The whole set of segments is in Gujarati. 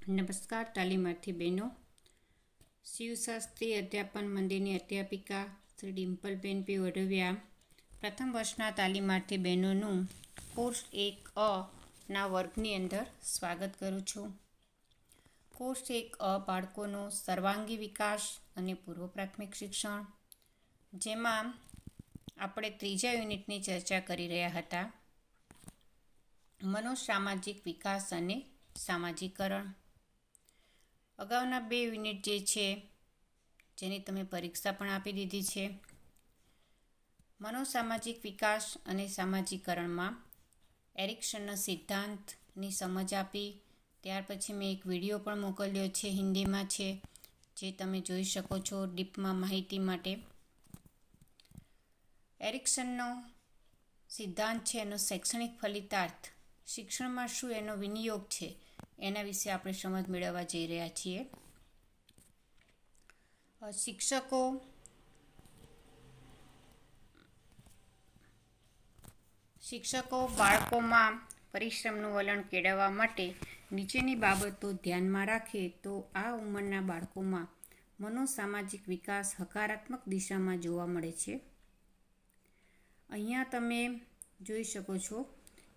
નમસ્કાર, તાલીમાર્થી બહેનો. શિવશાસ્ત્રી અધ્યાપન મંદિરની અધ્યાપિકા શ્રી ડિમ્પલબેન પી. વઢવિયા. પ્રથમ વર્ષના તાલીમાર્થી બહેનોનું કોર્સ એક અ ના વર્ગની અંદર સ્વાગત કરું છું. કોર્સ એક અ બાળકોનો સર્વાંગી વિકાસ અને પૂર્વ પ્રાથમિક શિક્ષણ, જેમાં આપણે ત્રીજા યુનિટની ચર્ચા કરી રહ્યા હતા. મનોસામાજિક વિકાસ અને સામાજિકરણ. અગાઉના બે યુનિટ જે છે, જેની તમે પરીક્ષા પણ આપી દીધી છે, મનોસામાજિક વિકાસ અને સામાજિકરણમાં એરિક્સનના સિદ્ધાંતની સમજ આપી, ત્યાર પછી મેં એક વીડિયો પણ મોકલ્યો છે, હિન્દીમાં છે, જે તમે જોઈ શકો છો ડીપમાં માહિતી માટે. એરિક્સનનો સિદ્ધાંત છે, એનો શૈક્ષણિક ફલિતાર્થ, શિક્ષણમાં શું એનો વિનિયોગ છે એના વિશે આપણે સમજ મેળવવા જઈ રહ્યા છીએ. શિક્ષકો શિક્ષકો બાળકોમાં પરિશ્રમનું વલણ કેળવવા માટે નીચેની બાબતો ધ્યાનમાં રાખે તો આ ઉંમરના બાળકોમાં મનોસામાજિક વિકાસ હકારાત્મક દિશામાં જોવા મળે છે. અહીંયા તમે જોઈ શકો છો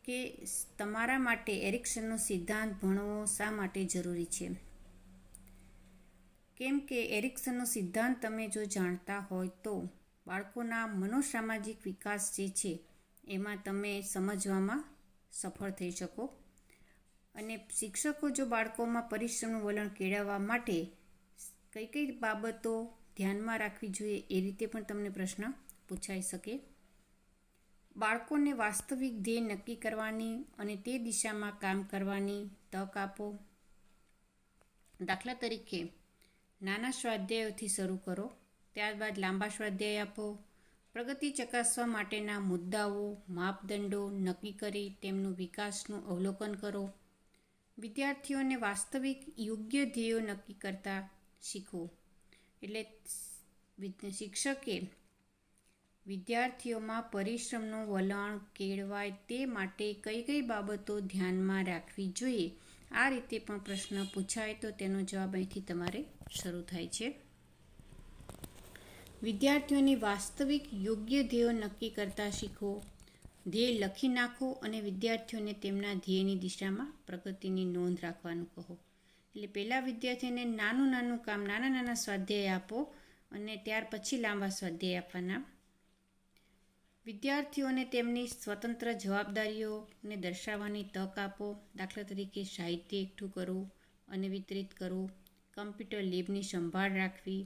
કે તમારા માટે એરિક્સનનો સિદ્ધાંત ભણવો શા માટે જરૂરી છે? કેમ કે એરિક્સનનો સિદ્ધાંત તમે જો જાણતા હોય તો બાળકોના મનોસામાજિક વિકાસ જે છે, એમાં તમે સમજવામાં સફળ થઈ શકો. અને શિક્ષકો જો બાળકોમાં પરિશ્રમનું વલણ કેળવવા માટે કઈ કઈ બાબતો ધ્યાનમાં રાખવી જોઈએ એ રીતે પણ તમને પ્રશ્ન પૂછાઈ શકે. બાળકોને વાસ્તવિક ધ્યેય નક્કી કરવાની અને તે દિશામાં કામ કરવાની તક આપો. દાખલા તરીકે, નાના સ્વાધ્યાયોથી શરૂ કરો, ત્યારબાદ લાંબા સ્વાધ્યાય આપો, પ્રગતિ ચકાસવા માટેના મુદ્દાઓ, માપદંડો નક્કી કરી તેમનું વિકાસનું અવલોકન કરો. વિદ્યાર્થીઓને વાસ્તવિક યોગ્ય ધ્યેયો નક્કી કરતા શીખો. એટલે શિક્ષકે વિદ્યાર્થીઓમાં પરિશ્રમનું વલણ કેળવાય તે માટે કઈ કઈ બાબતો ધ્યાનમાં રાખવી જોઈએ? આ રીતે પણ પ્રશ્ન પૂછાય તો તેનો જવાબ અહીંથી તમારે શરૂ થાય છે. વિદ્યાર્થીઓની વાસ્તવિક યોગ્ય ધ્યેયો નક્કી કરતા શીખો ધ્યેય લખી નાખો અને વિદ્યાર્થીઓને તેમના ધ્યેયની દિશામાં પ્રગતિની નોંધ રાખવાનું કહો. એટલે પહેલાં વિદ્યાર્થીઓને નાનું નાનું કામ, નાના નાના સ્વાધ્યાય આપો અને ત્યાર પછી લાંબા સ્વાધ્યાય આપવાના વિદ્યાર્થીઓને તેમની સ્વતંત્ર જવાબદારીઓને દર્શાવવાની તક આપો, દાખલા તરીકે સાહિત્ય એકઠું કરવું અને વિતરિત કરવું, કમ્પ્યુટર લેબની સંભાળ રાખવી.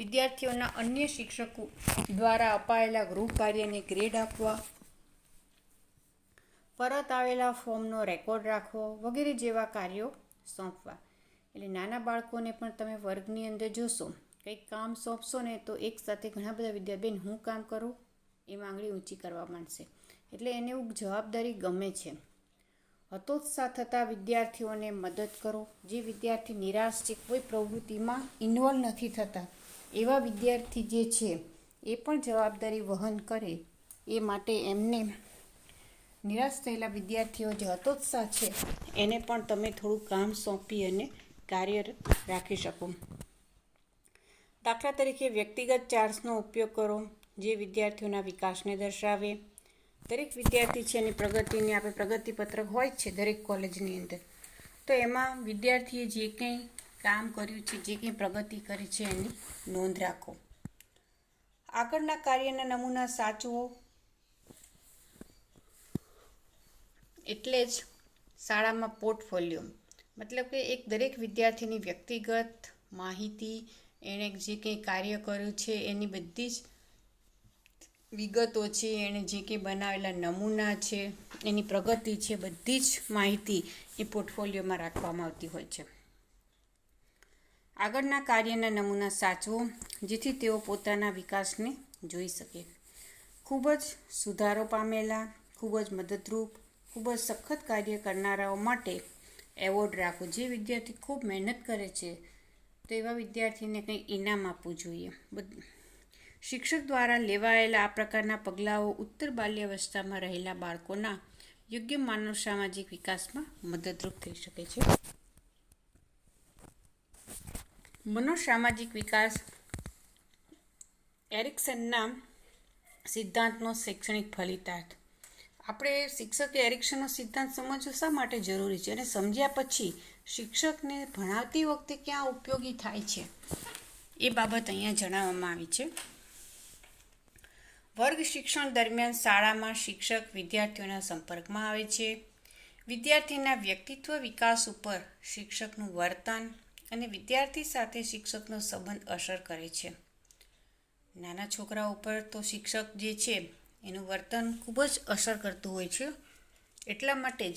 વિદ્યાર્થીઓના અન્ય શિક્ષકો દ્વારા અપાયેલા ગૃહ કાર્યને ગ્રેડ આપવા, પરત આવેલા ફોર્મનો રેકોર્ડ રાખવો વગેરે જેવા કાર્યો સોંપવા. એટલે નાના બાળકોને પણ તમે વર્ગની અંદર જોશો, કંઈક કામ સોંપશો ને તો એક સાથે ઘણા બધા વિદ્યાર્થી બેન હું કામ કરું? એ માંગણી ઊંચી કરવા માંડશે. એટલે એને એવું જવાબદારી ગમે છે. હતોત્સાહ થતા વિદ્યાર્થીઓને મદદ કરો. જે વિદ્યાર્થી નિરાશ છે, કોઈ પ્રવૃત્તિમાં ઇન્વોલ્વ નથી થતા, એવા વિદ્યાર્થી જે છે, એ પણ જવાબદારી વહન કરે. એ માટે એમને નિરાશ થયેલા વિદ્યાર્થીઓ જે હતોત્સાહ છે, એને પણ તમે થોડું કામ સોંપી અને કાર્યરત રાખી શકો. દાખલા તરીકે વ્યક્તિગત ચાર્ટ્સનો ઉપયોગ કરો. જે વિદ્યાર્થીઓના વિકાસને દર્શાવે. દરેક વિદ્યાર્થી છે એની પ્રગતિની આપણે પ્રગતિપત્રક હોય છે દરેક કોલેજની અંદર. તો એમાં વિદ્યાર્થીએ જે કંઈ કામ કર્યું છે, જે કંઈ પ્રગતિ કરી છે એની નોંધ રાખો. આગળના કાર્યના નમૂના સાચવો. એટલે જ શાળામાં પોર્ટફોલિયો. મતલબ કે એક દરેક વિદ્યાર્થીની વ્યક્તિગત માહિતી, એણે જે કંઈ કાર્ય કર્યું છે એની બધી જ વિગતો છે, એણે જે કંઈ બનાવેલા નમૂના છે, એની પ્રગતિ છે, બધી જ માહિતી એ પોર્ટફોલિયોમાં રાખવામાં આવતી હોય છે. આગળના કાર્યના નમૂના સાચવો, જેથી તેઓ પોતાના વિકાસને જોઈ શકે. ખૂબ જ સુધારો પામેલા, ખૂબ જ મદદરૂપ, ખૂબ જ સખત કાર્ય કરનારાઓ માટે એવોર્ડ રાખો. જે વિદ્યાર્થી ખૂબ મહેનત કરે છે, તો એવા વિદ્યાર્થીને કંઈ ઇનામ આપવું જોઈએ. શિક્ષક દ્વારા લેવાયેલા આ પ્રકારના પગલાંઓ ઉત્તર બાલ્યાવસ્થામાં રહેલા બાળકોના યોગ્ય માનવ સામાજિક વિકાસમાં મદદરૂપ થઈ શકે છે. મનોસામાજિક વિકાસ એરિક્સનના સિદ્ધાંતનો શૈક્ષણિક ફલિતાર્થ. આપણે શિક્ષકે એરિક્સનનો સિદ્ધાંત સમજવો શા માટે જરૂરી છે અને સમજ્યા પછી શિક્ષકને ભણાવતી વખતે ક્યાં ઉપયોગી થાય છે? એ બાબત અહીંયા જણાવવામાં આવી છે. વર્ગ શિક્ષણ દરમિયાન શાળામાં શિક્ષક વિદ્યાર્થીઓના સંપર્કમાં આવે છે. વિદ્યાર્થીના વ્યક્તિત્વ વિકાસ ઉપર શિક્ષકનું વર્તન અને વિદ્યાર્થી સાથે શિક્ષકનો સંબંધ અસર કરે છે. નાના છોકરા ઉપર તો શિક્ષક જે છે, એનું વર્તન ખૂબ જ અસર કરતું હોય છે. એટલા માટે જ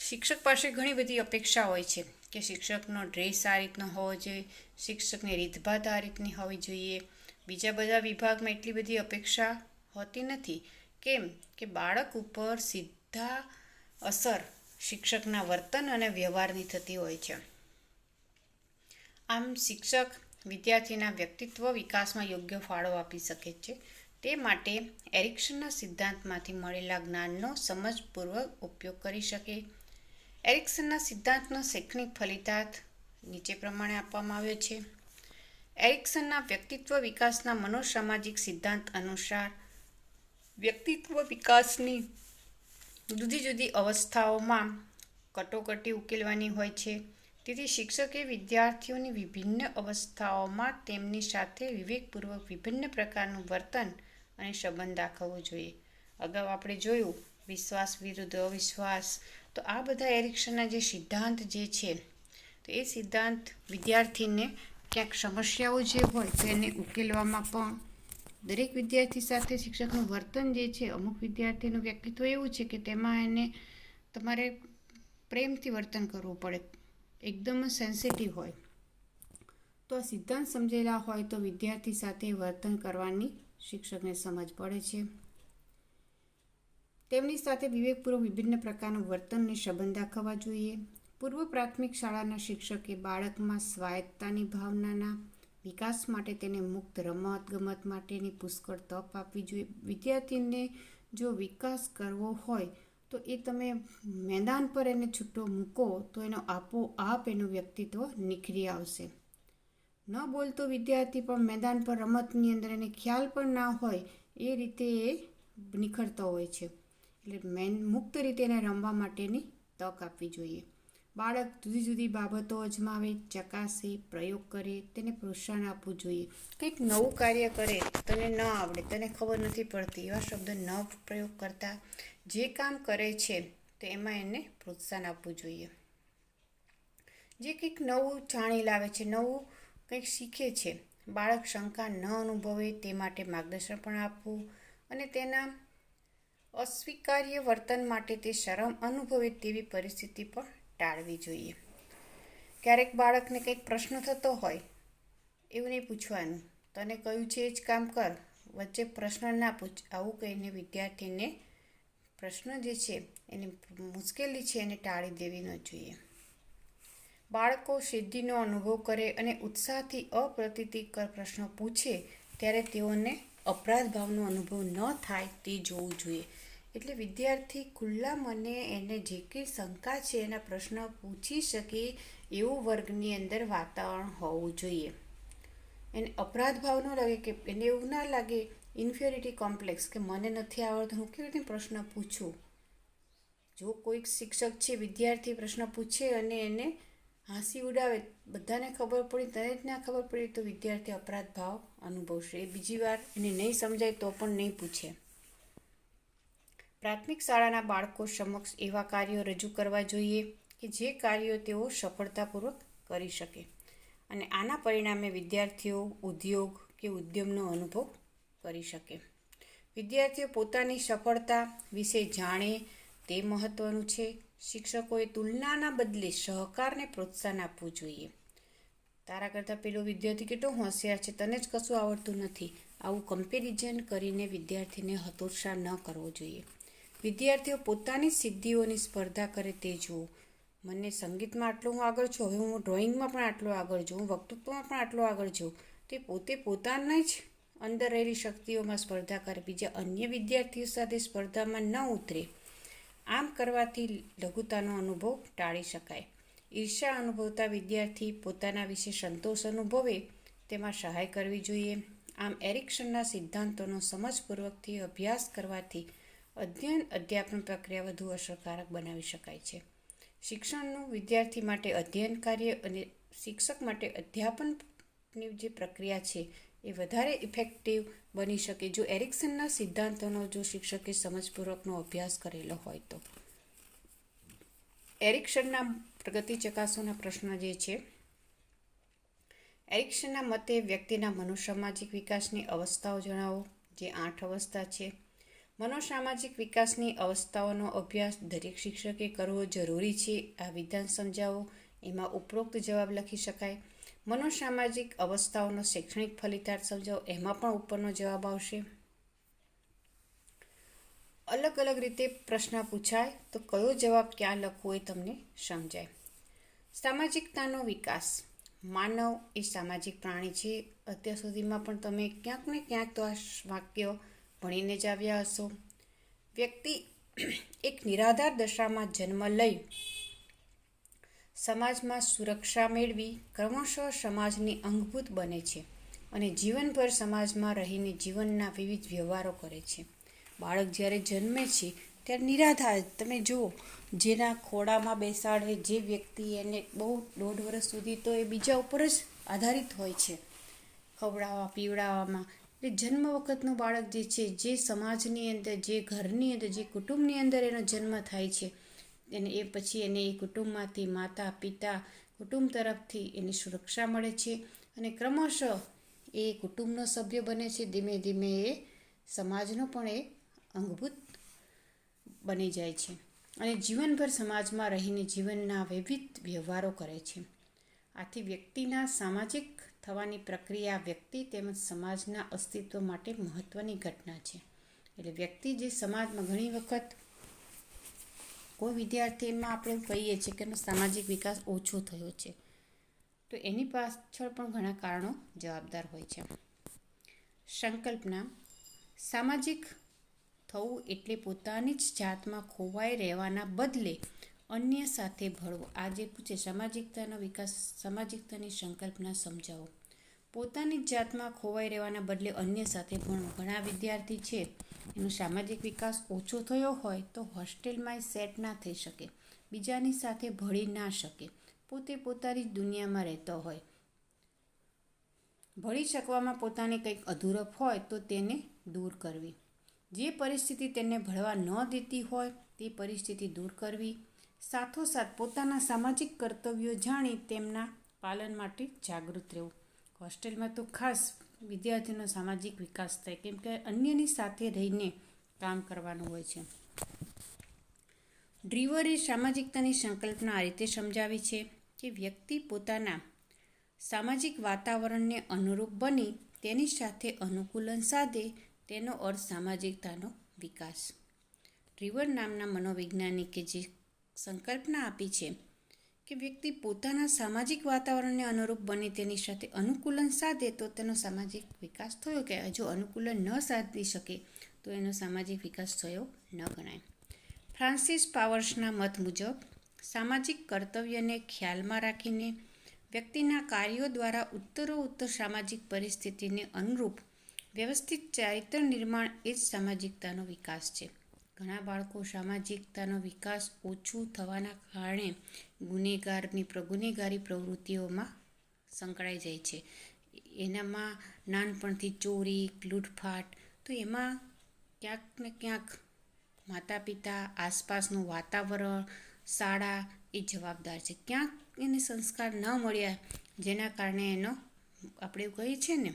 શિક્ષક પાસે ઘણી બધી અપેક્ષા હોય છે કે શિક્ષકનો ડ્રેસ આ રીતનો હોવો જોઈએ શિક્ષકની રીતભાત આ રીતની હોવી જોઈએ. બીજા બધા વિભાગમાં એટલી બધી અપેક્ષા હોતી નથી. કેમ કે બાળક ઉપર સીધા અસર શિક્ષકના વર્તન અને વ્યવહારની થતી હોય છે. આમ શિક્ષક વિદ્યાર્થીના વ્યક્તિત્વ વિકાસમાં યોગ્ય ફાળો આપી શકે છે. તે માટે એરિક્સનના સિદ્ધાંતમાંથી મળેલા જ્ઞાનનો સમજપૂર્વક ઉપયોગ કરી શકે. એરિક્સનના સિદ્ધાંતનો શૈક્ષણિક ફલિતાર્થ નીચે પ્રમાણે આપવામાં આવ્યો છે. એરિક્સનના વ્યક્તિત્વ વિકાસના મનોસામાજિક સિદ્ધાંત અનુસાર વ્યક્તિત્વ વિકાસની જુદી જુદી અવસ્થાઓમાં કટોકટી ઉકેલવાની હોય છે. તેથી શિક્ષકે વિદ્યાર્થીઓની વિભિન્ન અવસ્થાઓમાં તેમની સાથે વિવેકપૂર્વક વિભિન્ન પ્રકારનું વર્તન અને સંબંધ દાખવવો જોઈએ. અગાઉ આપણે જોયું વિશ્વાસ વિરુદ્ધ અવિશ્વાસ. તો આ બધા એરિક્શનના જે સિદ્ધાંત જે છે તો એ સિદ્ધાંત વિદ્યાર્થીને ક્યાંક સમસ્યાઓ જે હોય તેને ઉકેલવામાં પણ દરેક વિદ્યાર્થી સાથે શિક્ષકનું વર્તન જે છે, અમુક વિદ્યાર્થીનું વ્યક્તિત્વ એવું છે કે તેમાં એને તમારે પ્રેમથી વર્તન કરવું પડે, એકદમ સેન્સિટિવ હોય. તો આ સિદ્ધાંત સમજેલા હોય તો વિદ્યાર્થી સાથે વર્તન કરવાની શિક્ષકને સમજ પડે છે. તેમની સાથે વિવેકપૂર્વક વિભિન્ન પ્રકારનું વર્તનને સંબંધ દાખવવા જોઈએ. પૂર્વ પ્રાથમિક શાળાના શિક્ષકે બાળકમાં સ્વાયત્તાની ભાવનાના વિકાસ માટે તેને મુક્ત રમતગમત માટેની પુષ્કળ તક આપવી જોઈએ. વિદ્યાર્થીને જો વિકાસ કરવો હોય તો એ તમે મેદાન પર એને છૂટો મૂકો તો એનો આપોઆપ એનું વ્યક્તિત્વ નીખરી આવશે. ન બોલતો વિદ્યાર્થી પણ મેદાન પર રમતની અંદર એને ખ્યાલ પણ ના હોય એ રીતે એ નિખરતો હોય છે. એટલે મેન મુક્ત રીતે એને રમવા માટેની તક આપવી જોઈએ. બાળક જુદી જુદી બાબતો અજમાવે, ચકાસે, પ્રયોગ કરે, તેને પ્રોત્સાહન આપવું જોઈએ. કંઈક નવું કાર્ય કરે, તને ન આવડે, તને ખબર નથી પડતી, એવા શબ્દ ન પ્રયોગ કરતા જે કામ કરે છે, તો એમાં એને પ્રોત્સાહન આપવું જોઈએ. જે કંઈક નવું જાણી લાવે છે, નવું કંઈક શીખે છે, બાળક શંકા ન અનુભવે, તે માટે માર્ગદર્શન પણ આપવું અને તેના અસ્વીકાર્ય વર્તન માટે તે શરમ અનુભવે તેવી પરિસ્થિતિ પણ ટાળવી જોઈએ. ક્યારેક બાળકને કંઈક પ્રશ્ન થતો હોય, એવું નહીં પૂછવાનું. તને કહ્યું છે એ જ કામ કર? વચ્ચે પ્રશ્ન ના પૂછ. આવું કહીને વિદ્યાર્થીને પ્રશ્ન જે છે એની મુશ્કેલી છે એને ટાળી દેવી ન જોઈએ. બાળકો સિદ્ધિનો અનુભવ કરે અને ઉત્સાહથી અપ્રતિતિકર પ્રશ્નો પૂછે, ત્યારે તેઓને અપરાધ ભાવનો અનુભવ ન થાય તે જોવું જોઈએ. એટલે વિદ્યાર્થી ખુલ્લા મને એને જે કંઈ શંકા છે એના પ્રશ્ન પૂછી શકે એવું વર્ગની અંદર વાતાવરણ હોવું જોઈએ. એને અપરાધ ભાવ ન લાગે કે એને એવું ના લાગે ઇન્ફિયોરિટી કોમ્પ્લેક્સ કે મને નથી આવડતું, હું કેવી રીતે પ્રશ્ન પૂછું? જો કોઈક શિક્ષક છે, વિદ્યાર્થી પ્રશ્ન પૂછે અને એને હાંસી ઉડાવે, બધાને ખબર પડી, તને જ ના ખબર પડી, તો વિદ્યાર્થી અપરાધ ભાવ અનુભવશે. એ બીજી વાર એને નહીં સમજાય તો પણ નહીં પૂછે. પ્રાથમિક શાળાના બાળકો સમક્ષ એવા કાર્યો રજૂ કરવા જોઈએ કે જે કાર્યો તેઓ સફળતાપૂર્વક કરી શકે. અને આના પરિણામે વિદ્યાર્થીઓ ઉદ્યોગ કે ઉદ્યમનો અનુભવ કરી શકે. વિદ્યાર્થીઓ પોતાની સફળતા વિશે જાણે તે મહત્ત્વનું છે. શિક્ષકોએ તુલનાના બદલે સહકારને પ્રોત્સાહન આપવું જોઈએ. તારા કરતાં પેલો વિદ્યાર્થી કેટલો હોશિયાર છે, તને જ કશું આવડતું નથી. આવું કમ્પેરિઝન કરીને વિદ્યાર્થીને હતોત્સાહ ન કરવો જોઈએ. વિદ્યાર્થીઓ પોતાની સિદ્ધિઓની સ્પર્ધા કરે તે જુઓ. મને સંગીતમાં આટલો હું આગળ છું. હવે હું ડ્રોઈંગમાં પણ આટલો આગળ છું. હું વક્તૃત્વમાં પણ આટલો આગળ છું. તે પોતે પોતાના જ અંદર રહેલી શક્તિઓમાં સ્પર્ધા કરે. બીજા અન્ય વિદ્યાર્થીઓ સાથે સ્પર્ધામાં ન ઉતરે. આમ કરવાથી લઘુતાનો અનુભવ ટાળી શકાય. ઈર્ષા અનુભવતા વિદ્યાર્થી પોતાના વિશે સંતોષ અનુભવે, તેમાં સહાય કરવી જોઈએ. આમ એરિક્સનના સિદ્ધાંતોનો સમજપૂર્વકથી અભ્યાસ કરવાથી અધ્યયન અધ્યાપન પ્રક્રિયા વધુ અસરકારક બનાવી શકાય છે. શિક્ષણનું વિદ્યાર્થી માટે અધ્યયન કાર્ય અને શિક્ષક માટે અધ્યાપનની જે પ્રક્રિયા છે, એ વધારે ઇફેક્ટિવ બની શકે. જો એરિક્સનના સિદ્ધાંતોનો જો શિક્ષકે સમજપૂર્વકનો અભ્યાસ કરેલો હોય તો. એરિક્સનના પ્રગતિ ચકાસોના પ્રશ્ન જે છે, એરિક્સનના મતે વ્યક્તિના મનોસામાજિક વિકાસની અવસ્થાઓ જણાવો. જે આઠ અવસ્થા છે મનોસામાજિક વિકાસની અવસ્થાઓનો અભ્યાસ દરેક શિક્ષકે કરવો જરૂરી છે. આ વિધાન સમજાવો. એમાં ઉપરોક્ત જવાબ લખી શકાય. મનોસામાજિક અવસ્થાઓનો શૈક્ષણિક ફલિતાર્થ સમજાવો. એમાં પણ ઉપરનો જવાબ આવશે. અલગ અલગ રીતે પ્રશ્ન પૂછાય તો કયો જવાબ ક્યાં લખવો એ તમને સમજાય. સામાજિકતાનો વિકાસ. માનવ એ સામાજિક પ્રાણી છે. અત્યાર સુધીમાં પણ તમે ક્યાંક ને ક્યાંક તો આ વાક્ય ભણીને જ આવ્યા હશો. વ્યક્તિ એક નિરાધાર દશામાં જન્મ લઈ સમાજમાં સુરક્ષા મેળવી ક્રમશઃ સમાજની અંગભૂત બને છે અને જીવનભર સમાજમાં રહીને જીવનના વિવિધ વ્યવહારો કરે છે. બાળક જ્યારે જન્મે છે ત્યારે નિરાધાર. તમે જુઓ, જેના ખોળામાં બેસાડે જે વ્યક્તિ એને બહુ દોઢ વર્ષ સુધી તો એ બીજા ઉપર જ આધારિત હોય છે. ખવડાવવા, પીવડાવવામાં એટલે જન્મ વખતનું બાળક જે છે, જે સમાજની અંદર, જે ઘરની અંદર, જે કુટુંબની અંદર એનો જન્મ થાય છે, એને એ પછી એને એ કુટુંબમાંથી માતા, પિતા, કુટુંબ તરફથી એની સુરક્ષા મળે છે અને ક્રમશઃ એ કુટુંબનો સભ્ય બને છે. ધીમે ધીમે એ સમાજનો પણ એ અંગભૂત બની જાય છે અને જીવનભર સમાજમાં રહીને જીવનના વિવિધ વ્યવહારો કરે છે. આથી વ્યક્તિના સામાજિક થવાની પ્રક્રિયા વ્યક્તિ તેમજ સમાજના અસ્તિત્વ માટે મહત્ત્વની ઘટના છે. એટલે વ્યક્તિ જે સમાજમાં ઘણી વખત કોઈ વિદ્યાર્થીમાં આપણે કહીએ છીએ કે એનો સામાજિક વિકાસ ઓછો થયો છે. તો એની પાછળ પણ ઘણા કારણો જવાબદાર હોય છે. સંકલ્પના. સામાજિક થવું એટલે પોતાની જ જાતમાં ખોવાઈ રહેવાના બદલે અન્ય સાથે ભળવું. આજે પૂછે, સામાજિકતાનો વિકાસ, સામાજિકતાની સંકલ્પના સમજાવો. પોતાની જાતમાં ખોવાઈ રહેવાના બદલે અન્ય સાથે ભણવું ઘણા વિદ્યાર્થી છે. એનો સામાજિક વિકાસ ઓછો થયો હોય તો હોસ્ટેલમાં સેટ ના થઈ શકે. બીજાની સાથે ભળી ના શકે. પોતે પોતાની દુનિયામાં રહેતો હોય. ભળી શકવામાં પોતાને કંઈક અધૂરપ હોય તો તેને દૂર કરવી. જે પરિસ્થિતિ તેને ભળવા ન દેતી હોય તે પરિસ્થિતિ દૂર કરવી. સાથોસાથ પોતાના સામાજિક કર્તવ્યો જાણી તેમના પાલન માટે જાગૃત રહેવું. હોસ્ટેલમાં તો ખાસ વિદ્યાર્થીનો સામાજિક વિકાસ થાય, કેમ કે અન્યની સાથે રહીને કામ કરવાનું હોય છે. ડ્રીવરે સામાજિકતાની સંકલ્પના આ રીતે સમજાવી છે કે વ્યક્તિ પોતાના સામાજિક વાતાવરણને અનુરૂપ બની, તેની સાથે અનુકૂલન સાધે, તેનો અર્થ સામાજિકતાનો વિકાસ. રિવર નામના મનોવૈજ્ઞાનિકે જે સંકલ્પના આપી છે કે વ્યક્તિ પોતાના સામાજિક વાતાવરણને અનુરૂપ બને તેની સાથે અનુકૂલન સાધે તો તેનો સામાજિક વિકાસ થયો કે જો અનુકૂલન ન સાધી શકે તો એનો સામાજિક વિકાસ થયો ન ગણાય. ફ્રાન્સિસ પાવર્સના મત મુજબ, સામાજિક કર્તવ્યને ખ્યાલમાં રાખીને વ્યક્તિના કાર્યો દ્વારા ઉત્તરો ઉત્તર સામાજિક પરિસ્થિતિને અનુરૂપ વ્યવસ્થિત ચારિત્ર નિર્માણ એ જ સામાજિકતાનો વિકાસ છે. ઘણા બાળકો સામાજિકતાનો વિકાસ ઓછું થવાના કારણે ગુનેગારની ગુનેગારી પ્રવૃત્તિઓમાં સંકળાઈ જાય છે. એનામાં નાનપણથી ચોરી, લૂંટફાટ, તો એમાં ક્યાંક ને ક્યાંક માતા પિતા આસપાસનું વાતાવરણ, શાળા એ જવાબદાર છે. ક્યાંક એને સંસ્કાર ન મળ્યા જેના કારણે એનો, આપણે કહીએ છીએ ને,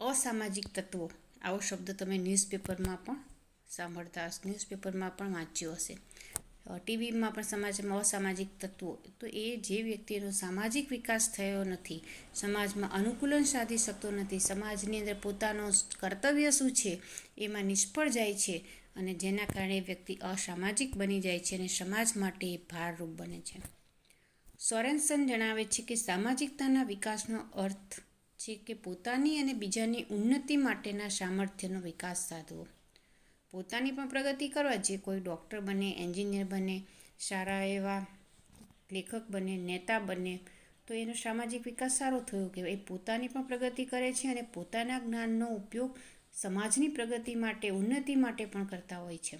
અસામાજિક તત્વો, આવો શબ્દ તમે ન્યૂઝપેપરમાં પણ સાંભળતા હશો, ન્યૂઝપેપરમાં પણ વાંચ્યો હશે. ટીવીમાં પણ સમાજમાં અસામાજિક તત્વો. તો એ જે વ્યક્તિનો સામાજિક વિકાસ થયો નથી, સમાજમાં અનુકૂલન સાધી શકતો નથી, સમાજની અંદર પોતાનો કર્તવ્ય શું છે, એમાં નિષ્ફળ જાય છે અને જેના કારણે વ્યક્તિ અસામાજિક બની જાય છે અને સમાજ માટે ભારરૂપ બને છે. સોરેન્સન જણાવે છે કે સામાજિકતાના વિકાસનો અર્થ છે કે પોતાની અને બીજાની ઉન્નતિ માટેના સામર્થ્યનો વિકાસ સાધવો. પોતાની પણ પ્રગતિ કરવા, જે કોઈ ડૉક્ટર બને, એન્જિનિયર બને, સારા એવા લેખક બને, નેતા બને, તો એનો સામાજિક વિકાસ સારો થયો કહેવાય એ પોતાની પણ પ્રગતિ કરે છે અને પોતાના જ્ઞાનનો ઉપયોગ સમાજની પ્રગતિ માટે, ઉન્નતિ માટે પણ કરતા હોય છે.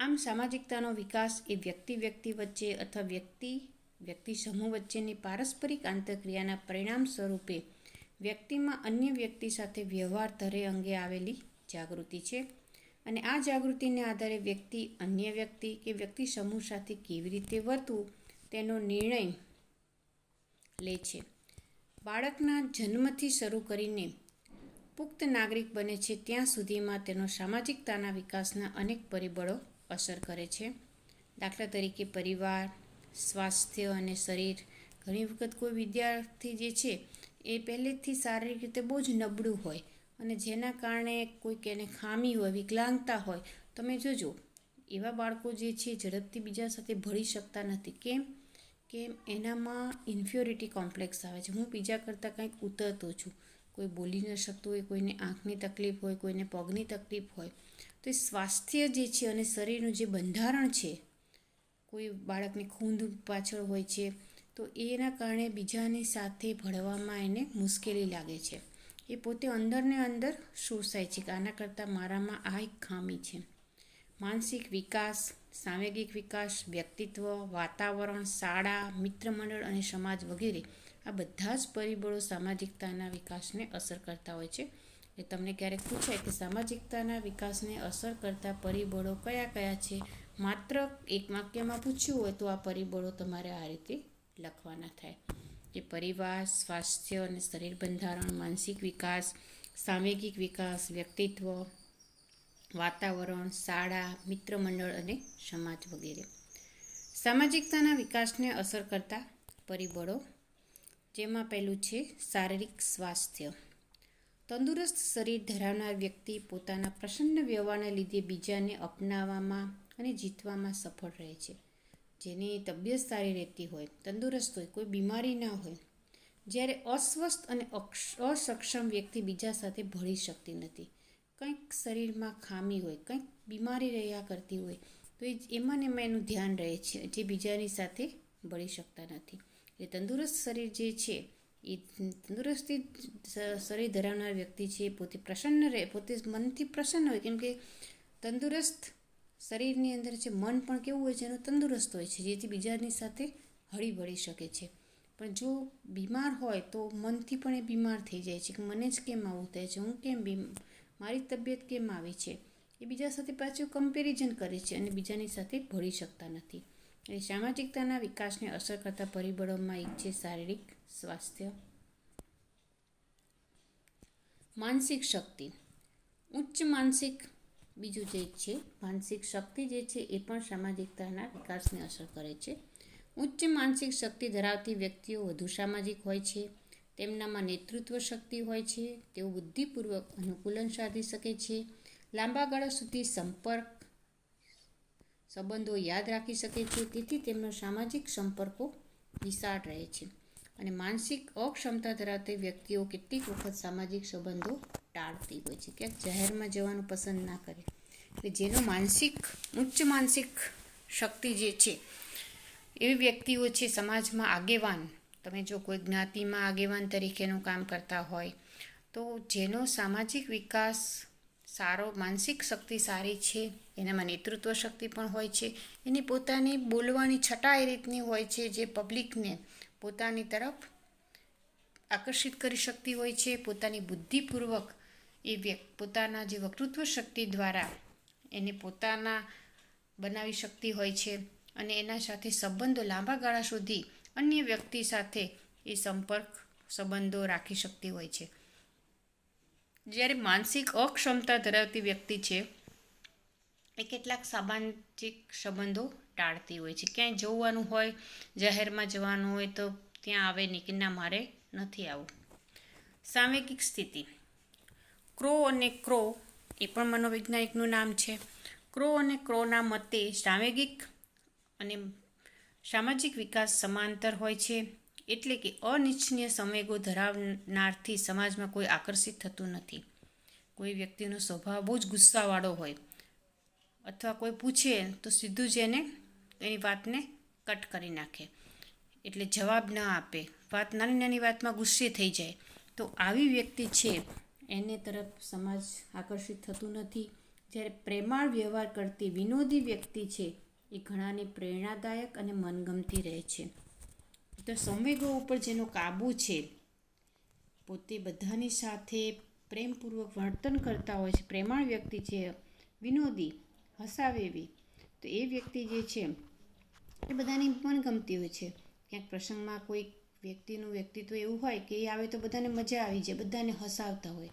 આમ સામાજિકતાનો વિકાસ એ વ્યક્તિ વ્યક્તિ વચ્ચે અથવા વ્યક્તિ વ્યક્તિ સમૂહ વચ્ચેની પારસ્પરિક આંતરક્રિયાના પરિણામ સ્વરૂપે વ્યક્તિમાં અન્ય વ્યક્તિ સાથે વ્યવહાર ધરે અંગે આવેલી જાગૃતિ છે અને આ જાગૃતિને આધારે વ્યક્તિ અન્ય વ્યક્તિ કે વ્યક્તિ સમૂહ સાથે કેવી રીતે વર્તવું તેનો નિર્ણય લે છે. બાળકના જન્મથી શરૂ કરીને પુખ્ત નાગરિક બને છે ત્યાં સુધીમાં તેનો સામાજિકતાના વિકાસના અનેક પરિબળો અસર કરે છે. દાખલા તરીકે પરિવાર, સ્વાસ્થ્ય અને શરીર, ઘણી વખત કોઈ વિદ્યાર્થી જે છે એ પહેલેથી શારીરિક રીતે બહુ જ નબળું હોય અને જેના કારણે કોઈક એને ખામી હોય, વિકલાંગતા હોય, તમે જોજો. એવા બાળકો જે છે, ઝડપથી બીજા સાથે ભળી શકતા નથી. કેમ? કે એનામાં ઇન્ફ્યોરિટી કોમ્પ્લેક્સ આવે છે. હું બીજા કરતાં કંઈક ઉતરતો છું. કોઈ બોલી ન શકતું હોય, કોઈને આંખની તકલીફ હોય, કોઈને પગની તકલીફ હોય. તો એ સ્વાસ્થ્ય જે છે અને શરીરનું જે બંધારણ છે, કોઈ બાળકને ખૂંદ પાછળ હોય છે, તો એના કારણે બીજાની સાથે ભળવામાં એને મુશ્કેલી લાગે છે. એ પોતે અંદરને અંદર શોષાય છે કે આના કરતાં મારામાં આ એક ખામી છે. માનસિક વિકાસ, સાંવેગિક વિકાસ, વ્યક્તિત્વ, વાતાવરણ, શાળા, મિત્રમંડળ અને સમાજ વગેરે આ બધા જ પરિબળો સામાજિકતાના વિકાસને અસર કરતા હોય છે. એ તમને ક્યારેક પૂછાય કે સામાજિકતાના વિકાસને અસર કરતા પરિબળો કયા કયા છે? માત્ર એક વાક્યમાં પૂછ્યું હોય તો આ પરિબળો તમારે આ રીતે લખવાના થાય. કે પરિવાર સ્વાસ્થ્ય અને શરીર બંધારણ માનસિક વિકાસ સાંવેગિક વિકાસ વ્યક્તિત્વ વાતાવરણ શાળા મિત્રમંડળ અને સમાજ વગેરે સામાજિકતાના વિકાસને અસર કરતા પરિબળો જેમાં પહેલું છે શારીરિક સ્વાસ્થ્ય તંદુરસ્ત શરીર ધરાવનાર વ્યક્તિ પોતાના પ્રસન્ન વ્યવહારને લીધે બીજાને અપનાવવામાં અને જીતવામાં સફળ રહે છે જેની તબિયત સારી રહેતી હોય, તંદુરસ્ત હોય, કોઈ બીમારી ના હોય, જ્યારે અસ્વસ્થ અને અસક્ષમ વ્યક્તિ બીજા સાથે ભળી શકતી નથી. કંઈક શરીરમાં ખામી હોય, કંઈક બીમારી રહ્યા કરતી હોય, તો એ એમાં ને એમાં એનું ધ્યાન રહે છે, જે બીજાની સાથે ભળી શકતા નથી. એ તંદુરસ્ત શરીર જે છે, એ તંદુરસ્તી શરીર ધરાવનાર વ્યક્તિ છે પોતે પ્રસન્ન રહે, પોતે મનથી પ્રસન્ન હોય, કેમ કે તંદુરસ્ત શરીરની અંદર જે મન પણ કેવું હોય છે, એનું તંદુરસ્ત હોય છે, જેથી બીજાની સાથે હળી ભળી શકે છે. પણ જો બીમાર હોય તો મનથી પણ એ બીમાર થઈ જાય છે કે મને જ કેમ આવું થાય છે, હું કેમ બી મારી તબિયત કેમ આવી છે? એ બીજા સાથે પાછું કમ્પેરિઝન કરે છે અને બીજાની સાથે ભળી શકતા નથી. એ સામાજિકતાના વિકાસને અસર કરતા પરિબળોમાં એક છે શારીરિક સ્વાસ્થ્ય. માનસિક શક્તિ. ઉચ્ચ માનસિક બીજું જે છે, માનસિક શક્તિ જે છે એ પણ સામાજિકતાના વિકાસને અસર કરે છે. ઉચ્ચ માનસિક શક્તિ ધરાવતી વ્યક્તિઓ વધુ સામાજિક હોય છે. તેમનામાં નેતૃત્વ શક્તિ હોય છે. તેઓ બુદ્ધિપૂર્વક અનુકૂલન સાધી શકે છે. લાંબા ગાળા સુધી સંપર્ક, સંબંધો યાદ રાખી શકે છે. તેથી તેમનો સામાજિક સંપર્કો વિશાળ રહે છે. અને માનસિક અક્ષમતા ધરાવતી વ્યક્તિઓ કેટલીક વખત સામાજિક સંબંધો ટાળતી હોય છે ક્યાંક જાહેરમાં જવાનું પસંદ ના કરે. એટલે જેનો માનસિક, ઉચ્ચ માનસિક શક્તિ જે છે, એવી વ્યક્તિઓ છે સમાજમાં આગેવાન. તમે જો કોઈ જ્ઞાતિમાં આગેવાન તરીકેનું કામ કરતા હોય, તો જેનો સામાજિક વિકાસ સારો, માનસિક શક્તિ સારી છે, એનામાં નેતૃત્વ શક્તિ પણ હોય છે, એની પોતાની બોલવાની છટા એ રીતની હોય છે જે પબ્લિકને પોતાની તરફ આકર્ષિત કરી શકતી હોય છે, પોતાની બુદ્ધિપૂર્વક એ પોતાના જે વક્તૃત્વ શક્તિ દ્વારા એને પોતાના બનાવી શકતી હોય છે અને એના સાથે સંબંધો લાંબા ગાળા સુધી અન્ય વ્યક્તિ સાથે એ સંપર્ક, સંબંધો રાખી શકતી હોય છે. જ્યારે માનસિક અક્ષમતા ધરાવતી વ્યક્તિ છે, એ કેટલાક સામાજિક સંબંધો ટાળતી હોય છે. ક્યાંય જવાનું હોય, જાહેરમાં જવાનું હોય તો ત્યાં આવે નહીં કે ના, મારે નથી આવું. સાંવેગિક સ્થિતિ. ક્રો અને ક્રો એ પણ મનોવૈજ્ઞાનિકનું નામ છે. ક્રો અને ક્રોના મતે સાંવેગિક અને સામાજિક વિકાસ સમાંતર હોય છે. એટલે કે અનિચ્છનીય સંવેગો ધરાવનારથી સમાજમાં કોઈ આકર્ષિત થતું નથી. કોઈ વ્યક્તિનો સ્વભાવ બહુ જ ગુસ્સાવાળો હોય. અથવા કોઈ પૂછે તો સીધું જ એને એની વાતને કટ કરી નાખે. એટલે જવાબ ન આપે. વાત નાની નાની વાતમાં ગુસ્સે થઈ જાય. તો આવી વ્યક્તિ છે, એને તરફ સમાજ આકર્ષિત થતું નથી. જ્યારે પ્રેમાળ વ્યવહાર કરતી વિનોદી વ્યક્તિ છે, એ ઘણાને પ્રેરણાદાયક અને મનગમતી રહે છે. તો સંવેગો ઉપર જેનો કાબુ છે, પોતે બધાની સાથે પ્રેમપૂર્વક વર્તન કરતા હોય છે, પ્રેમાળ વ્યક્તિ છે, વિનોદી હસાવે એવી તો એ વ્યક્તિ જે છે એ બધાની ગમતી હોય છે. ક્યાંક પ્રસંગમાં કોઈ વ્યક્તિનું વ્યક્તિત્વ એવું હોય કે એ આવે તો બધાને મજા આવી જાય બધાને હસાવતા હોય.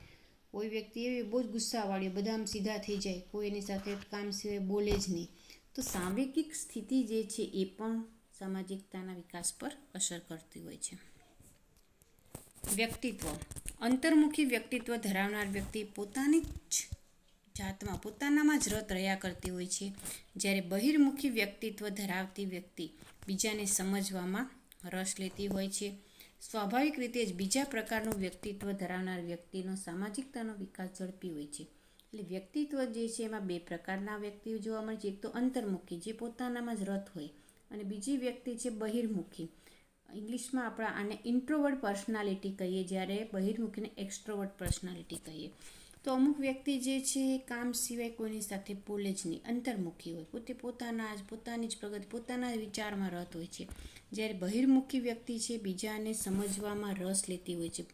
કોઈ વ્યક્તિ એવી બહુ જ ગુસ્સાવાળી હોય, બધા આમ સીધા થઈ જાય કોઈ એની સાથે કામ સિવાય બોલે જ નહીં. તો સાંવેગિક સ્થિતિ જે છે એ પણ સામાજિકતાના વિકાસ પર અસર કરતી હોય છે. વ્યક્તિત્વ. અંતર્મુખી વ્યક્તિત્વ ધરાવનાર વ્યક્તિ પોતાની જ જાતમાં પોતાનામાં જ રત રહ્યા કરતી હોય છે. જ્યારે બહિર્મુખી વ્યક્તિત્વ ધરાવતી વ્યક્તિ બીજાને સમજવામાં રસ લેતી હોય છે. સ્વાભાવિક રીતે જ બીજા પ્રકારનું વ્યક્તિત્વ ધરાવનાર વ્યક્તિનો સામાજિકતાનો વિકાસ ઝડપી હોય છે. એટલે વ્યક્તિત્વ જે છે એમાં બે પ્રકારના વ્યક્તિઓ જોવા મળે છે. એક તો અંતર્મુખી, જે પોતાનામાં જ રત હોય. અને બીજી વ્યક્તિ છે બહિર્મુખી. ઇંગ્લિશમાં આપણા આને ઇન્ટ્રોવર્ડ પર્સનાલિટી કહીએ, જ્યારે બહિર્મુખીને એક્સ્ટ્રોવર્ડ પર્સનાલિટી કહીએ. તો અમુક વ્યક્તિ જે છે એ કામ સિવાય કોઈની સાથે બોલે જ નહીં. અંતર્મુખી હોય. પોતે પોતાના જ, પોતાની જ પ્રગતિ, પોતાના વિચારમાં રત હોય છે. જ્યારે બહિર્મુખી વ્યક્તિ છે, બીજાને સમજવામાં રસ લેતી હોય છે.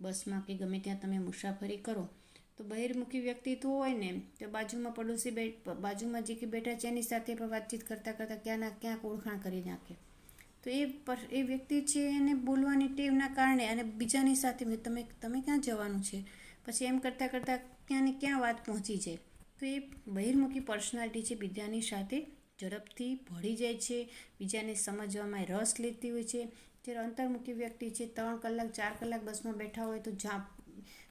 બસમાં કે ગમે ત્યાં તમે મુસાફરી કરો, તો બહિર્મુખી વ્યક્તિ તો હોય ને, તો બાજુમાં પડોશી બેઠ, બાજુમાં જે કે બેઠા છે, એની સાથે પણ વાતચીત કરતાં કરતાં ક્યાંના ક્યાંક ઓળખાણ કરી નાખે. તો એ પર, એ વ્યક્તિ છે એને બોલવાની ટેવના કારણે અને બીજાની સાથે, તમે તમે ક્યાં જવાનું છે? પછી એમ કરતાં કરતાં ક્યાં ને ક્યાં વાત પહોંચી જાય તો એ બહિર્મુખી પર્સનાલિટી છે બીજાની સાથે ઝડપથી ભળી જાય છે, બીજાને સમજવામાં રસ લેતી હોય છે. જ્યારે અંતર્મુખી વ્યક્તિ છે, ત્રણ કલાક, ચાર કલાક બસમાં બેઠા હોય તો જ્યાં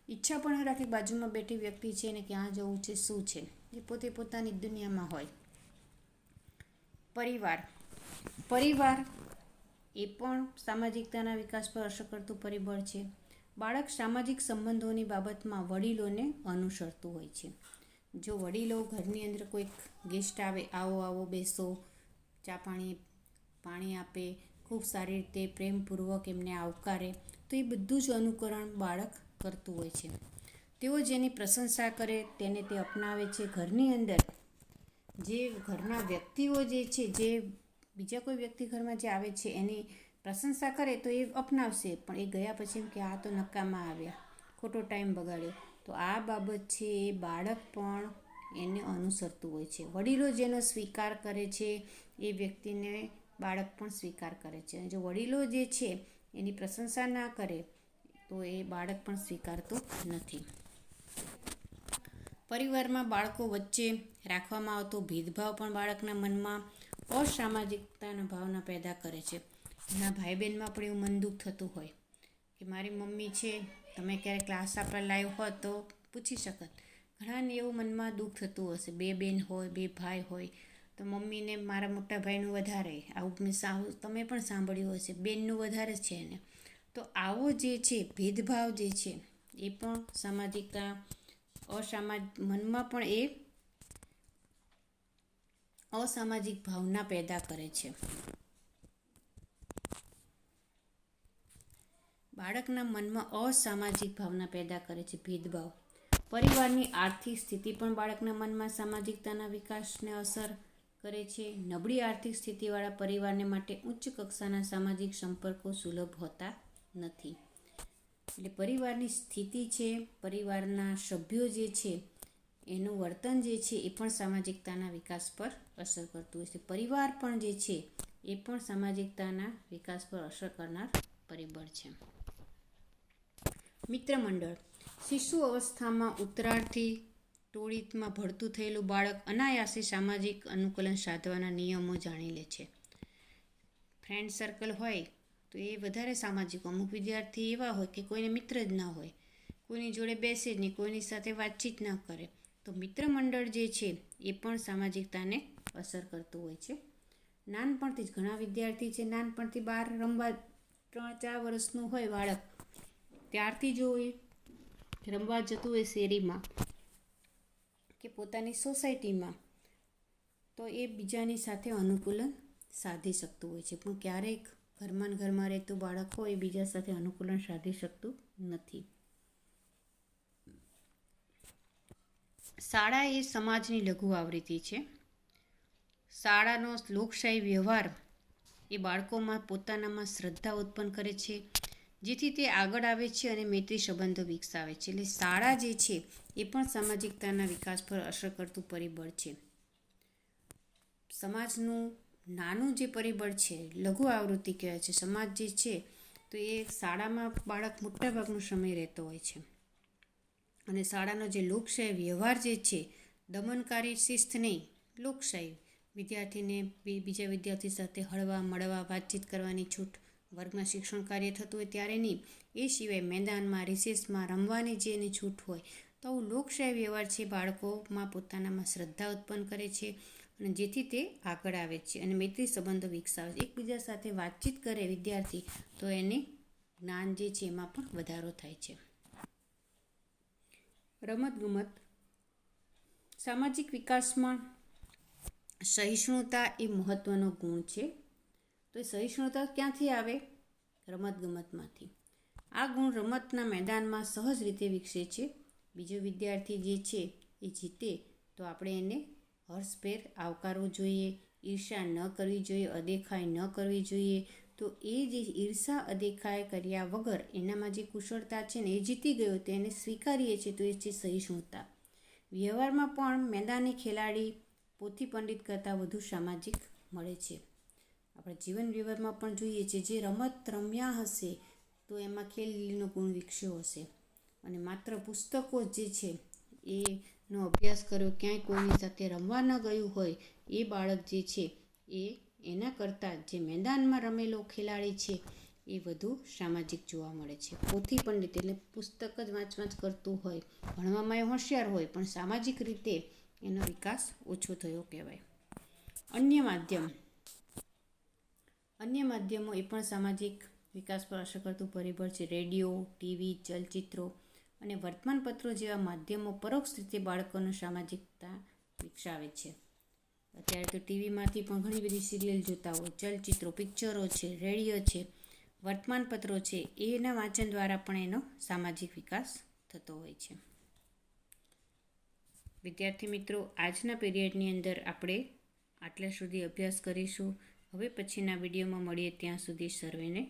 ઈચ્છા પણ રાખે બાજુમાં બેઠી વ્યક્તિ છે એને ક્યાં જવું છે, શું છે, એ પોતે પોતાની દુનિયામાં હોય. પરિવાર. પરિવાર એ પણ સામાજિકતાના વિકાસ પર અસર કરતું પરિબળ છે. બાળક સામાજિક સંબંધોની બાબતમાં વડીલોને અનુસરતું હોય છે. જો વડીલો ઘરની અંદર કોઈક ગેસ્ટ આવે, આવો આવો, બેસો, ચા પાણી પાણી આપે, ખૂબ સારી રીતે પ્રેમપૂર્વક એમને આવકારે, તો એ બધું જ અનુકરણ બાળક કરતું હોય છે. તેઓ જેની પ્રશંસા કરે, તેને તે અપનાવે છે. ઘરની અંદર જે ઘરના વ્યક્તિઓ જે છે, જે બીજા કોઈ વ્યક્તિ ઘરમાં જે આવે છે, એની પ્રશંસા કરે તો એ અપનાવશે, પણ એ ગયા પછી એમ કે આ તો નકામાં આવ્યા, ખોટો ટાઈમ બગાડ્યો. તો આ બાબત છે એ બાળક પણ એને અનુસરતું હોય છે. વડીલો જેનો સ્વીકાર કરે છે, એ વ્યક્તિને બાળક પણ સ્વીકાર કરે છે. અને જો વડીલો જે છે, એની પ્રશંસા ના કરે, તો એ બાળક પણ સ્વીકારતું નથી. પરિવારમાં બાળકો વચ્ચે રાખવામાં આવતો ભેદભાવ પણ બાળકના મનમાં અસામાજિકતાના ભાવના પેદા કરે છે. ઘણા ભાઈ બહેનમાં પણ એવું મન દુઃખ થતું હોય કે મારી મમ્મી છે, તમે ક્યારે ક્લાસ આપવા લાવ્યો હોત તો પૂછી શકત. ઘણાને એવું મનમાં દુઃખ થતું હશે. બે બેન હોય, બે ભાઈ હોય, તો મમ્મીને મારા મોટા ભાઈનું વધારે. આવું મેં સાવ તમે પણ સાંભળ્યું હશે. બેનનું વધારે છે એને. તો આવો જે છે, ભેદભાવ જે છે, એ પણ સામાજિકતા અસામાજ મનમાં પણ એ અસામાજિક ભાવના પેદા કરે છે. બાળકના મનમાં અસામાજિક ભાવના પેદા કરે છે ભેદભાવ. પરિવારની આર્થિક સ્થિતિ પણ બાળકના મનમાં સામાજિકતાના વિકાસને અસર કરે છે. નબળી આર્થિક સ્થિતિવાળા પરિવારને માટે ઉચ્ચ કક્ષાના સામાજિક સંપર્કો સુલભ હોતા નથી. એટલે પરિવારની સ્થિતિ છે, પરિવારના સભ્યો જે છે, એનું વર્તન જે છે, એ પણ સામાજિકતાના વિકાસ પર અસર કરતું હોય છે. પરિવાર પણ જે છે, એ પણ સામાજિકતાના વિકાસ પર અસર કરનાર પરિબળ છે. મિત્ર મંડળ, શિશુ અવસ્થામાં ઉત્તરાર્થી ટોળીમાં ભળતું થયેલું બાળક અનાયાસે સામાજિક અનુકૂલન સાધવાના નિયમો જાણી લે છે. ફ્રેન્ડ સર્કલ હોય તો એ વધારે સામાજિક, અમુક વિદ્યાર્થી એવા હોય કે કોઈને મિત્ર જ ના હોય, કોઈની જોડે બેસે જ નહીં, કોઈની સાથે વાતચીત ન કરે. તો મિત્રમંડળ જે છે એ પણ સામાજિકતાને અસર કરતું હોય છે. નાનપણથી જ ઘણા વિદ્યાર્થી છે, નાનપણથી બહાર રમવા ત્રણ ચાર વર્ષનું હોય બાળક ત્યારથી જો એ રમવા જતું હોય શેરીમાં કે પોતાની સોસાયટીમાં, તો એ બીજાની સાથે અનુકૂલન સાધી શકતું હોય છે. પણ ક્યારેક ઘરમાં ઘરમાં રહેતું બાળક હોય બીજા સાથે અનુકૂલન સાધી શકતું નથી. શાળા એ સમાજની લઘુ આવૃત્તિ છે. શાળાનો લોકશાહી વ્યવહાર એ બાળકોમાં પોતાનામાં શ્રદ્ધા ઉત્પન્ન કરે છે. જેથી તે આગળ આવે છે અને મૈત્રી સંબંધો વિકસાવે છે. એટલે શાળા જે છે, એ પણ સામાજિકતાના વિકાસ પર અસર કરતું પરિબળ છે. સમાજનું નાનું જે પરિબળ છે, લઘુ આવૃત્તિ કહેવાય છે. સમાજ જે છે, તો એ શાળામાં બાળક મોટાભાગનો સમય રહેતો હોય છે. અને શાળાનો જે લોકશાહી વ્યવહાર જે છે, દમનકારી શિસ્ત નહીં, લોકશાહી વિદ્યાર્થીને બીજા વિદ્યાર્થી સાથે હળવા મળવા, વાતચીત કરવાની છૂટ વર્ગમાં શિક્ષણ કાર્ય થતું હોય ત્યારે નહીં. એ સિવાય મેદાનમાં, રિસેસમાં, રમવાની જે એની છૂટ હોય, તો લોકશાહી વ્યવહાર છે બાળકોમાં પોતાનામાં શ્રદ્ધા ઉત્પન્ન કરે છે અને જેથી તે આગળ આવે છે અને મૈત્રી સંબંધો વિકસાવે છે. એકબીજા સાથે વાતચીત કરે વિદ્યાર્થી, તો એને જ્ઞાન જે છે એમાં પણ વધારો થાય છે. રમતગમત, સામાજિક વિકાસમાં સહિષ્ણુતા એ મહત્ત્વનો ગુણ છે. તો એ સહિષ્ણુતા ક્યાંથી આવે? રમતગમતમાંથી. આ ગુણ રમતના મેદાનમાં સહજ રીતે વિકસે છે. બીજો વિદ્યાર્થી જે છે એ જીતે તો આપણે એને હર્ષભેર આવકારવું જોઈએ. ઈર્ષા ન કરવી જોઈએ અદેખાઈ ન કરવી જોઈએ. તો એ જે ઈર્ષા અદેખાઈ કર્યા વગર એનામાં જે કુશળતા છે ને એ જીતી ગયો તો એને સ્વીકારીએ છીએ તો એ છે સહિષ્ણુતા. વ્યવહારમાં પણ મેદાની ખેલાડી, પોથી પંડિત કરતાં વધુ સામાજિક મળે છે. આપણે જીવન વ્યવહારમાં પણ જોઈએ છે, જે રમત રમ્યા હશે, તો એમાં ખેલનો ગુણ વિકસ્યો હશે. અને માત્ર પુસ્તકો જે છે, એનો અભ્યાસ કર્યો, ક્યાંય કોઈની સાથે રમવા ન ગયું હોય, એ બાળક જે છે, એ એના કરતાં જે મેદાનમાં રમેલો ખેલાડી છે, એ વધુ સામાજિક જોવા મળે છે. પોથી પંડિત એટલે પુસ્તક જ વાંચ વાંચ કરતું હોય, ભણવામાં એ હોશિયાર હોય, પણ સામાજિક રીતે એનો વિકાસ ઓછો થયો કહેવાય. અન્ય માધ્યમ અન્ય માધ્યમો એ પણ સામાજિક વિકાસ પર અસર કરતું પરિબળ છે. રેડિયો, ટીવી, ચલચિત્રો અને વર્તમાનપત્રો જેવા માધ્યમો પરોક્ષ રીતે બાળકોનું સામાજિકતા વિકસાવે છે. અત્યારે તો ટીવીમાંથી પણ ઘણી બધી સિરિયલ જોતા હોય. ચલચિત્રો, પિક્ચરો છે, રેડિયો છે, વર્તમાનપત્રો છે, એના વાંચન દ્વારા પણ એનો સામાજિક વિકાસ થતો હોય છે. વિદ્યાર્થી મિત્રો, આજના પીરિયડની અંદર આપણે આટલા સુધી અભ્યાસ કરીશું. હવે પછીના વિડીયોમાં મળીએ ત્યાં સુધી સર્વેને